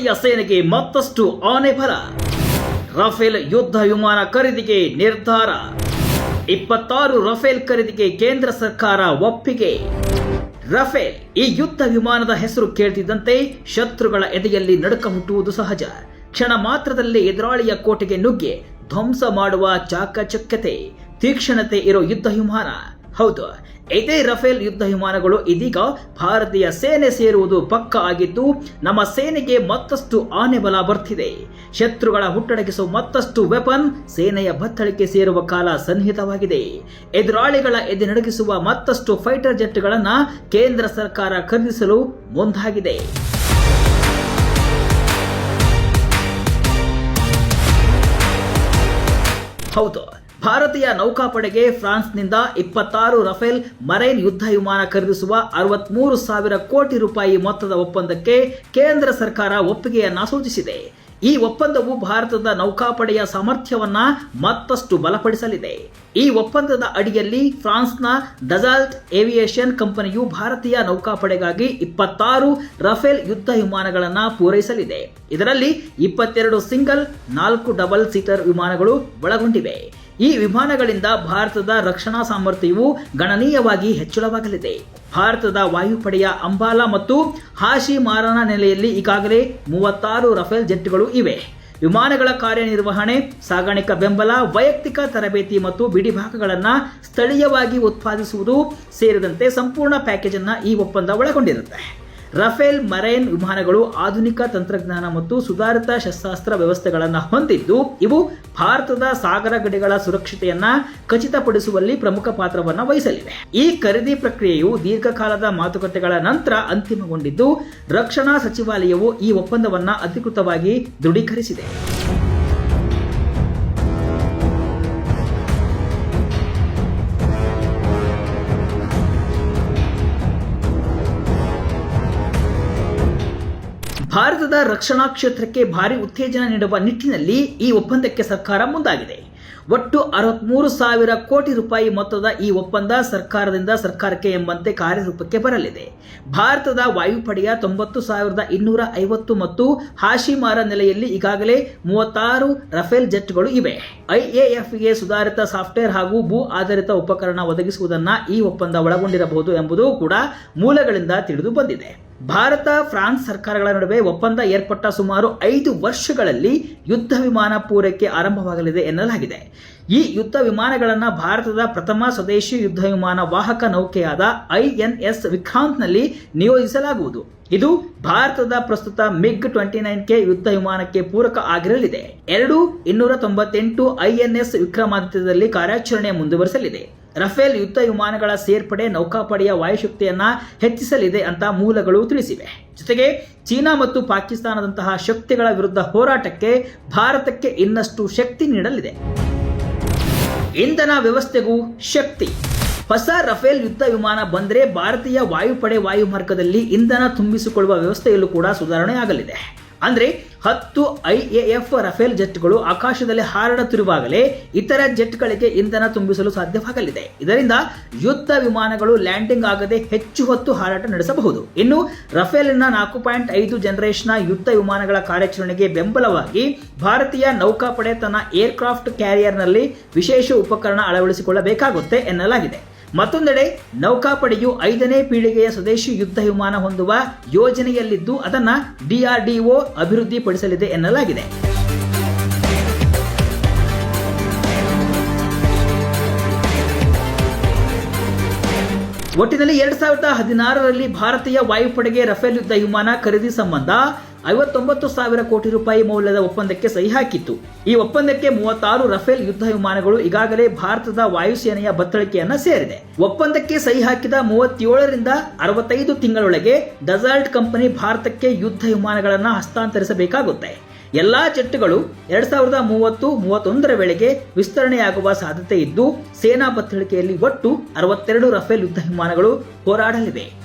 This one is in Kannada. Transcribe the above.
ಭಾರತೀಯ ಸೇನೆಗೆ ಮತ್ತಷ್ಟು ಆನೆ ಬಲ. ರಫೇಲ್ ಯುದ್ಧ ವಿಮಾನ ಖರೀದಿಗೆ ನಿರ್ಧಾರ. ಇಪ್ಪತ್ತಾರು ರಫೇಲ್ ಖರೀದಿಗೆ ಕೇಂದ್ರ ಸರ್ಕಾರ ಒಪ್ಪಿಗೆ. ರಫೇಲ್ ಈ ಯುದ್ಧ ವಿಮಾನದ ಹೆಸರು ಕೇಳ್ತಿದ್ದಂತೆ ಶತ್ರುಗಳ ಎದೆಯಲ್ಲಿ ನಡುಕ ಹುಟ್ಟುವುದು ಸಹಜ. ಕ್ಷಣ ಮಾತ್ರದಲ್ಲಿ ಎದುರಾಳಿಯ ಕೋಟೆಗೆ ನುಗ್ಗೆ ಧ್ವಂಸ ಮಾಡುವ ಚಾಕಚಕ್ಯತೆ, ತೀಕ್ಷ್ಣತೆ ಇರೋ ಯುದ್ಧ ವಿಮಾನ. ಹೌದು ಇದೇ ರಫೇಲ್ ಯುದ್ಧ ವಿಮಾನಗಳು ಇದೀಗ ಭಾರತೀಯ ಸೇನೆ ಸೇರುವುದು ಪಕ್ಕ ಆಗಿದ್ದು, ನಮ್ಮ ಸೇನೆಗೆ ಮತ್ತಷ್ಟು ಆನೆ ಬಲ ಬರ್ತಿದೆ. ಶತ್ರುಗಳ ಹುಟ್ಟಡಗಿಸುವ ಮತ್ತಷ್ಟು ವೆಪನ್ ಸೇನೆಯ ಬತ್ತಳಿಕೆ ಸೇರುವ ಕಾಲ ಸನ್ನಿಹಿತವಾಗಿದೆ. ಎದುರಾಳಿಗಳ ಎದೆನಡಗಿಸುವ ಮತ್ತಷ್ಟು ಫೈಟರ್ ಜೆಟ್ಗಳನ್ನ ಕೇಂದ್ರ ಸರ್ಕಾರ ಖರೀದಿಸಲು ಮುಂದಾಗಿದೆ. ಹೌದು ಭಾರತೀಯ ನೌಕಾಪಡೆಗೆ ಫ್ರಾನ್ಸ್ನಿಂದ ಇಪ್ಪತ್ತಾರು ರಫೇಲ್ ಮರೈನ್ ಯುದ್ಧ ವಿಮಾನ ಖರೀದಿಸುವ ಅರವತ್ಮೂರು ಸಾವಿರ ಕೋಟಿ ರೂಪಾಯಿ ಮೊತ್ತದ ಒಪ್ಪಂದಕ್ಕೆ ಕೇಂದ್ರ ಸರ್ಕಾರ ಒಪ್ಪಿಗೆಯನ್ನ ಸೂಚಿಸಿದೆ. ಈ ಒಪ್ಪಂದವು ಭಾರತದ ನೌಕಾಪಡೆಯ ಸಾಮರ್ಥ್ಯವನ್ನ ಮತ್ತಷ್ಟು ಬಲಪಡಿಸಲಿದೆ. ಈ ಒಪ್ಪಂದದ ಅಡಿಯಲ್ಲಿ ಫ್ರಾನ್ಸ್ನ ಡಜಾಲ್ಟ್ ಏವಿಯೇಷನ್ ಕಂಪನಿಯು ಭಾರತೀಯ ನೌಕಾಪಡೆಗಾಗಿ ಇಪ್ಪತ್ತಾರು ರಫೇಲ್ ಯುದ್ಧ ವಿಮಾನಗಳನ್ನು ಪೂರೈಸಲಿದೆ. ಇದರಲ್ಲಿ ಇಪ್ಪತ್ತೆರಡು ಸಿಂಗಲ್, ನಾಲ್ಕು ಡಬಲ್ ಸೀಟರ್ ವಿಮಾನಗಳು ಒಳಗೊಂಡಿವೆ. ಈ ವಿಮಾನಗಳಿಂದ ಭಾರತದ ರಕ್ಷಣಾ ಸಾಮರ್ಥ್ಯವು ಗಣನೀಯವಾಗಿ ಹೆಚ್ಚಳವಾಗಲಿದೆ. ಭಾರತದ ವಾಯುಪಡೆಯ ಅಂಬಾಲಾ ಮತ್ತು ಹಾಶಿ ಮಾರನ ನೆಲೆಯಲ್ಲಿ ಈಗಾಗಲೇ ಮೂವತ್ತಾರು ರಫೇಲ್ ಜೆಟ್ಗಳು ಇವೆ. ವಿಮಾನಗಳ ಕಾರ್ಯನಿರ್ವಹಣೆ, ಸಾಗಾಣಿಕಾ ಬೆಂಬಲ, ವೈಯಕ್ತಿಕ ತರಬೇತಿ ಮತ್ತು ಬಿಡಿಭಾಗಗಳನ್ನು ಸ್ಥಳೀಯವಾಗಿ ಉತ್ಪಾದಿಸುವುದು ಸೇರಿದಂತೆ ಸಂಪೂರ್ಣ ಪ್ಯಾಕೇಜನ್ನು ಈ ಒಪ್ಪಂದ ಒಳಗೊಂಡಿರುತ್ತೆ. ರಫೇಲ್ ಮರೈನ್ ವಿಮಾನಗಳು ಆಧುನಿಕ ತಂತ್ರಜ್ಞಾನ ಮತ್ತು ಸುಧಾರಿತ ಶಸ್ತ್ರಾಸ್ತ್ರ ವ್ಯವಸ್ಥೆಗಳನ್ನು ಹೊಂದಿದ್ದು, ಇವು ಭಾರತದ ಸಾಗರ ಗಡಿಗಳ ಸುರಕ್ಷತೆಯನ್ನ ಖಚಿತಪಡಿಸುವಲ್ಲಿ ಪ್ರಮುಖ ಪಾತ್ರವನ್ನು ವಹಿಸಲಿವೆ. ಈ ಖರೀದಿ ಪ್ರಕ್ರಿಯೆಯು ದೀರ್ಘಕಾಲದ ಮಾತುಕತೆಗಳ ನಂತರ ಅಂತಿಮಗೊಂಡಿದ್ದು, ರಕ್ಷಣಾ ಸಚಿವಾಲಯವು ಈ ಒಪ್ಪಂದವನ್ನು ಅಧಿಕೃತವಾಗಿ ದೃಢೀಕರಿಸಿದೆ. ಭಾರತದ ರಕ್ಷಣಾ ಕ್ಷೇತ್ರಕ್ಕೆ ಭಾರಿ ಉತ್ತೇಜನ ನೀಡುವ ನಿಟ್ಟಿನಲ್ಲಿ ಈ ಒಪ್ಪಂದಕ್ಕೆ ಸರ್ಕಾರ ಮುಂದಾಗಿದೆ. ಒಟ್ಟು ಅರವತ್ಮೂರು ಸಾವಿರ ಕೋಟಿ ರೂಪಾಯಿ ಮೊತ್ತದ ಈ ಒಪ್ಪಂದ ಸರ್ಕಾರದಿಂದ ಸರ್ಕಾರಕ್ಕೆ ಎಂಬಂತೆ ಕಾರ್ಯರೂಪಕ್ಕೆ ಬರಲಿದೆ. ಭಾರತದ ವಾಯುಪಡೆಯ ತೊಂಬತ್ತು ಸಾವಿರದ ಇನ್ನೂರ ಐವತ್ತು ಮತ್ತು ಹಾಶಿಮಾರ ನೆಲೆಯಲ್ಲಿ ಈಗಾಗಲೇ ಮೂವತ್ತಾರು ರಫೇಲ್ ಜೆಟ್ಗಳು ಇವೆ. ಐಎಎಫ್ಗೆ ಸುಧಾರಿತ ಸಾಫ್ಟ್ವೇರ್ ಹಾಗೂ ಭೂ ಆಧಾರಿತ ಉಪಕರಣ ಒದಗಿಸುವುದನ್ನು ಈ ಒಪ್ಪಂದ ಒಳಗೊಂಡಿರಬಹುದು ಎಂಬುದು ಕೂಡ ಮೂಲಗಳಿಂದ ತಿಳಿದು ಬಂದಿದೆ. ಭಾರತ, ಫ್ರಾನ್ಸ್ ಸರ್ಕಾರಗಳ ನಡುವೆ ಒಪ್ಪಂದ ಏರ್ಪಟ್ಟ ಸುಮಾರು ಐದು ವರ್ಷಗಳಲ್ಲಿ ಯುದ್ಧ ವಿಮಾನ ಪೂರೈಕೆ ಆರಂಭವಾಗಲಿದೆ ಎನ್ನಲಾಗಿದೆ. ಈ ಯುದ್ಧ ವಿಮಾನಗಳನ್ನು ಭಾರತದ ಪ್ರಥಮ ಸ್ವದೇಶಿ ಯುದ್ಧ ವಿಮಾನ ವಾಹಕ ನೌಕೆಯಾದ ಐಎನ್ಎಸ್ ವಿಕ್ರಾಂತ್ನಲ್ಲಿ ನಿಯೋಜಿಸಲಾಗುವುದು. ಇದು ಭಾರತದ ಪ್ರಸ್ತುತ ಮಿಗ್ ಟ್ವೆಂಟಿ ನೈನ್ ಕೆ ಯುದ್ಧ ವಿಮಾನಕ್ಕೆ ಪೂರಕ ಆಗಿರಲಿದೆ. ಎರಡು ಇನ್ನೂರ ತೊಂಬತ್ತೆಂಟು ಐಎನ್ಎಸ್ ವಿಕ್ರಮಾದಿತ್ಯದಲ್ಲಿ ಕಾರ್ಯಾಚರಣೆ ಮುಂದುವರಿಸಲಿದೆ. ರಫೇಲ್ ಯುದ್ಧ ವಿಮಾನಗಳ ಸೇರ್ಪಡೆ ನೌಕಾಪಡೆಯ ವಾಯುಶಕ್ತಿಯನ್ನ ಹೆಚ್ಚಿಸಲಿದೆ ಅಂತ ಮೂಲಗಳು ತಿಳಿಸಿವೆ. ಜೊತೆಗೆ ಚೀನಾ ಮತ್ತು ಪಾಕಿಸ್ತಾನದಂತಹ ಶಕ್ತಿಗಳ ವಿರುದ್ಧ ಹೋರಾಟಕ್ಕೆ ಭಾರತಕ್ಕೆ ಇನ್ನಷ್ಟು ಶಕ್ತಿ ನೀಡಲಿದೆ. ಇಂಧನ ವ್ಯವಸ್ಥೆಗೂ ಶಕ್ತಿ. ಹೊಸ ರಫೇಲ್ ಯುದ್ಧ ವಿಮಾನ ಬಂದರೆ ಭಾರತೀಯ ವಾಯುಪಡೆ ವಾಯುಮಾರ್ಗದಲ್ಲಿ ಇಂಧನ ತುಂಬಿಸಿಕೊಳ್ಳುವ ವ್ಯವಸ್ಥೆಯಲ್ಲೂ ಕೂಡ ಸುಧಾರಣೆ ಆಗಲಿದೆ ಅಂದರೆ ಹತ್ತು ಎಫ್ ರಫೇಲ್ ಜೆಟ್ಗಳು ಆಕಾಶದಲ್ಲಿ ಹಾರಾಡುತ್ತಿರುವಾಗಲೇ ಇತರ ಜೆಟ್ಗಳಿಗೆ ಇಂಧನ ತುಂಬಿಸಲು ಸಾಧ್ಯವಾಗಲಿದೆ. ಇದರಿಂದ ಯುದ್ಧ ವಿಮಾನಗಳು ಲ್ಯಾಂಡಿಂಗ್ ಆಗದೆ ಹೆಚ್ಚು ಹೊತ್ತು ಹಾರಾಟ ನಡೆಸಬಹುದು. ಇನ್ನು ರಫೇಲ್ನ ನಾಲ್ಕು ಪಾಯಿಂಟ್ ಐದು ಜನರೇಷನ್ನ ಯುದ್ಧ ವಿಮಾನಗಳ ಕಾರ್ಯಾಚರಣೆಗೆ ಬೆಂಬಲವಾಗಿ ಭಾರತೀಯ ನೌಕಾಪಡೆ ತನ್ನ ಏರ್ಕ್ರಾಫ್ಟ್ ಕ್ಯಾರಿಯರ್ನಲ್ಲಿ ವಿಶೇಷ ಉಪಕರಣ ಅಳವಡಿಸಿಕೊಳ್ಳಬೇಕಾಗುತ್ತೆ ಎನ್ನಲಾಗಿದೆ. ಮತ್ತೊಂದೆಡೆ ನೌಕಾಪಡೆಯು ಐದನೇ ಪೀಳಿಗೆಯ ಸ್ವದೇಶಿ ಯುದ್ಧ ವಿಮಾನ ಹೊಂದುವ ಯೋಜನೆಯಲ್ಲಿದ್ದು ಅದನ್ನು ಡಿಆರ್ಡಿಒ ಅಭಿವೃದ್ಧಿಪಡಿಸಲಿದೆ ಎನ್ನಲಾಗಿದೆ. ಒಟ್ಟಿನಲ್ಲಿ ಎರಡ್ ಸಾವಿರದ ಹದಿನಾರರಲ್ಲಿ ಭಾರತೀಯ ವಾಯುಪಡೆಗೆ ರಫೇಲ್ ಯುದ್ಧ ವಿಮಾನ ಖರೀದಿ ಸಂಬಂಧ ಐವತ್ತೊಂಬತ್ತು ಸಾವಿರ ಕೋಟಿ ರೂಪಾಯಿ ಮೌಲ್ಯದ ಒಪ್ಪಂದಕ್ಕೆ ಸಹಿ ಹಾಕಿತ್ತು. ಈ ಒಪ್ಪಂದಕ್ಕೆ ಮೂವತ್ತಾರು ರಫೇಲ್ ಯುದ್ಧ ವಿಮಾನಗಳು ಈಗಾಗಲೇ ಭಾರತದ ವಾಯುಸೇನೆಯ ಬತ್ತಳಿಕೆಯನ್ನ ಸೇರಿದೆ. ಒಪ್ಪಂದಕ್ಕೆ ಸಹಿ ಹಾಕಿದ ಮೂವತ್ತೇಳರಿಂದ ಅರವತ್ತೈದು ತಿಂಗಳೊಳಗೆ ಡಸಾಲ್ಟ್ ಕಂಪನಿ ಭಾರತಕ್ಕೆ ಯುದ್ಧ ವಿಮಾನಗಳನ್ನು ಹಸ್ತಾಂತರಿಸಬೇಕಾಗುತ್ತೆ. ಎಲ್ಲಾ ಜೆಟ್ಗಳು ಎರಡ್ ಸಾವಿರದ ಮೂವತ್ತು, ಮೂವತ್ತೊಂದರ ವೇಳೆಗೆ ವಿಸ್ತರಣೆಯಾಗುವ ಸಾಧ್ಯತೆ ಇದ್ದು, ಸೇನಾ ಬತ್ತಳಿಕೆಯಲ್ಲಿ ಒಟ್ಟು ಅರವತ್ತೆರಡು ರಫೇಲ್ ಯುದ್ಧ ವಿಮಾನಗಳು ಹೋರಾಡಲಿವೆ.